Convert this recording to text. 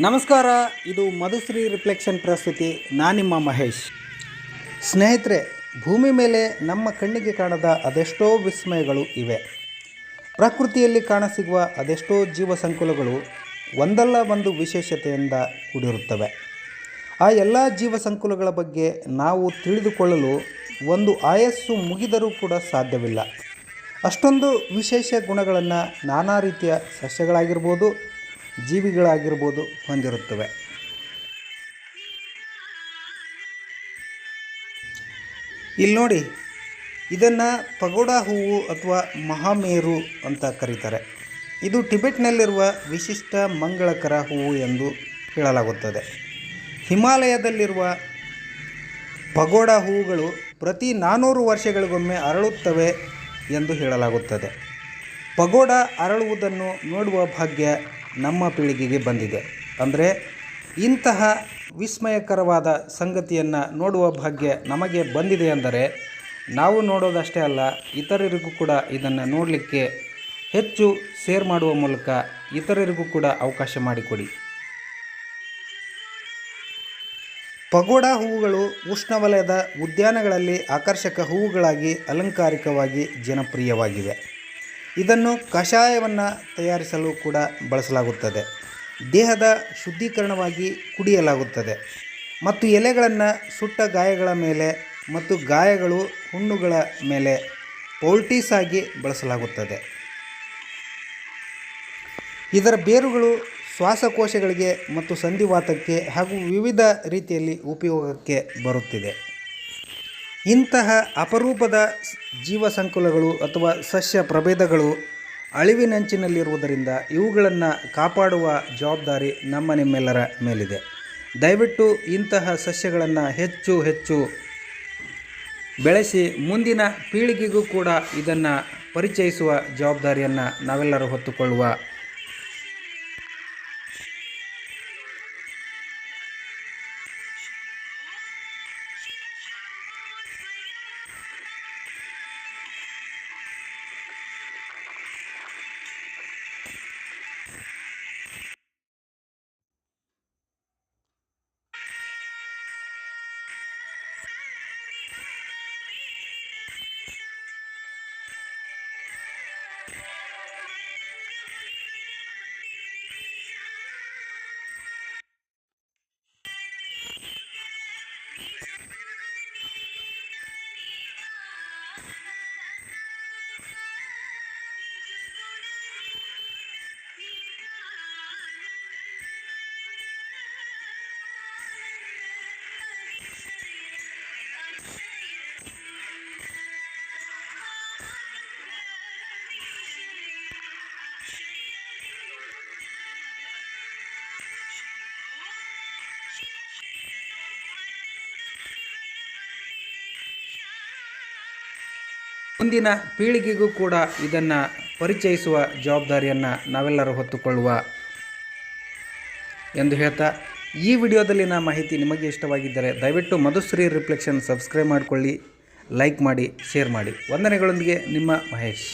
ನಮಸ್ಕಾರ, ಇದು ಮಧುಶ್ರೀ ರಿಫ್ಲೆಕ್ಷನ್ ಪ್ರಸ್ತುತಿ. ನಾನಿಮ್ಮ ಮಹೇಶ್. ಸ್ನೇಹಿತರೆ, ಭೂಮಿ ಮೇಲೆ ನಮ್ಮ ಕಣ್ಣಿಗೆ ಕಾಣದ ಅದೆಷ್ಟೋ ವಿಸ್ಮಯಗಳು ಇವೆ. ಪ್ರಕೃತಿಯಲ್ಲಿ ಕಾಣಸಿಗುವ ಅದೆಷ್ಟೋ ಜೀವ ಸಂಕುಲಗಳು ಒಂದಲ್ಲ ಒಂದು ವಿಶೇಷತೆಯಿಂದ ಕೂಡಿರುತ್ತವೆ. ಆ ಎಲ್ಲ ಜೀವ ಸಂಕುಲಗಳ ಬಗ್ಗೆ ನಾವು ತಿಳಿದುಕೊಳ್ಳಲು ಒಂದು ಆಯಸ್ಸು ಮುಗಿದರೂ ಕೂಡ ಸಾಧ್ಯವಿಲ್ಲ. ಅಷ್ಟೊಂದು ವಿಶೇಷ ಗುಣಗಳನ್ನು ನಾನಾ ರೀತಿಯ ಸಸ್ಯಗಳಾಗಿರ್ಬೋದು ಜೀವಿಗಳಾಗಿರ್ಬೋದು ಹೊಂದಿರುತ್ತವೆ. ಇಲ್ಲಿ ನೋಡಿ, ಇದನ್ನು ಪಗೋಡ ಹೂವು ಅಥವಾ ಮಹಾಮೇರು ಅಂತ ಕರೀತಾರೆ. ಇದು ಟಿಬೆಟ್ನಲ್ಲಿರುವ ವಿಶಿಷ್ಟ ಮಂಗಳಕರ ಹೂವು ಎಂದು ಹೇಳಲಾಗುತ್ತದೆ. ಹಿಮಾಲಯದಲ್ಲಿರುವ ಪಗೋಡ ಹೂವುಗಳು ಪ್ರತಿ ನಾನ್ನೂರು ವರ್ಷಗಳಿಗೊಮ್ಮೆ ಅರಳುತ್ತವೆ ಎಂದು ಹೇಳಲಾಗುತ್ತದೆ. ಪಗೋಡ ಅರಳುವುದನ್ನು ನೋಡುವ ಭಾಗ್ಯ ನಮ್ಮ ಪೀಳಿಗೆಗೆ ಬಂದಿದೆ. ಅಂದರೆ ಇಂತಹ ವಿಸ್ಮಯಕರವಾದ ಸಂಗತಿಯನ್ನು ನೋಡುವ ಭಾಗ್ಯ ನಮಗೆ ಬಂದಿದೆ ಅಂದರೆ ನಾವು ನೋಡೋದಷ್ಟೇ ಅಲ್ಲ, ಇತರರಿಗೂ ಕೂಡ ಇದನ್ನು ನೋಡಲಿಕ್ಕೆ ಹೆಚ್ಚು ಶೇರ್ ಮಾಡುವ ಮೂಲಕ ಇತರರಿಗೂ ಕೂಡ ಅವಕಾಶ ಮಾಡಿಕೊಡಿ. ಪಗೋಡ ಹೂವುಗಳು ಉಷ್ಣವಲಯದ ಉದ್ಯಾನಗಳಲ್ಲಿ ಆಕರ್ಷಕ ಹೂವುಗಳಾಗಿ ಅಲಂಕಾರಿಕವಾಗಿ ಜನಪ್ರಿಯವಾಗಿವೆ. ಇದನ್ನು ಕಷಾಯವನ್ನು ತಯಾರಿಸಲು ಕೂಡ ಬಳಸಲಾಗುತ್ತದೆ. ದೇಹದ ಶುದ್ಧೀಕರಣವಾಗಿ ಕುಡಿಯಲಾಗುತ್ತದೆ. ಮತ್ತು ಎಲೆಗಳನ್ನು ಸುಟ್ಟ ಗಾಯಗಳ ಮೇಲೆ ಮತ್ತು ಗಾಯಗಳು ಹುಣ್ಣುಗಳ ಮೇಲೆ ಪೌಲ್ಟೀಸ್ ಆಗಿ ಬಳಸಲಾಗುತ್ತದೆ. ಇದರ ಬೇರುಗಳು ಶ್ವಾಸಕೋಶಗಳಿಗೆ ಮತ್ತು ಸಂಧಿವಾತಕ್ಕೆ ಹಾಗೂ ವಿವಿಧ ರೀತಿಯಲ್ಲಿ ಉಪಯೋಗಕ್ಕೆ ಬರುತ್ತಿದೆ. ಇಂತಹ ಅಪರೂಪದ ಜೀವಸಂಕುಲಗಳು ಜೀವ ಸಂಕುಲಗಳು ಅಥವಾ ಸಸ್ಯ ಪ್ರಭೇದಗಳು ಅಳಿವಿನಂಚಿನಲ್ಲಿರುವುದರಿಂದ ಇವುಗಳನ್ನು ಕಾಪಾಡುವ ಜವಾಬ್ದಾರಿ ನಮ್ಮ ನಿಮ್ಮೆಲ್ಲರ ಮೇಲಿದೆ. ದಯವಿಟ್ಟು ಇಂತಹ ಸಸ್ಯಗಳನ್ನು ಹೆಚ್ಚು ಹೆಚ್ಚು ಬೆಳೆಸಿ ಮುಂದಿನ ಪೀಳಿಗೆಗೂ ಕೂಡ ಇದನ್ನು ಪರಿಚಯಿಸುವ ಜವಾಬ್ದಾರಿಯನ್ನು ನಾವೆಲ್ಲರೂ ಹೊತ್ತುಕೊಳ್ಳುವ ಮುಂದಿನ ಪೀಳಿಗೆಗೂ ಕೂಡ ಇದನ್ನು ಪರಿಚಯಿಸುವ ಜವಾಬ್ದಾರಿಯನ್ನು ನಾವೆಲ್ಲರೂ ಹೊತ್ತುಕೊಳ್ಳುವ ಎಂದು ಹೇಳ್ತಾ, ಈ ವಿಡಿಯೋದಲ್ಲಿನ ಮಾಹಿತಿ ನಿಮಗೆ ಇಷ್ಟವಾಗಿದ್ದರೆ ದಯವಿಟ್ಟು ಮಧುಶ್ರೀ ರಿಫ್ಲೆಕ್ಷನ್ ಸಬ್ಸ್ಕ್ರೈಬ್ ಮಾಡಿಕೊಳ್ಳಿ, ಲೈಕ್ ಮಾಡಿ, ಶೇರ್ ಮಾಡಿ. ವಂದನೆಗಳೊಂದಿಗೆ ನಿಮ್ಮ ಮಹೇಶ್.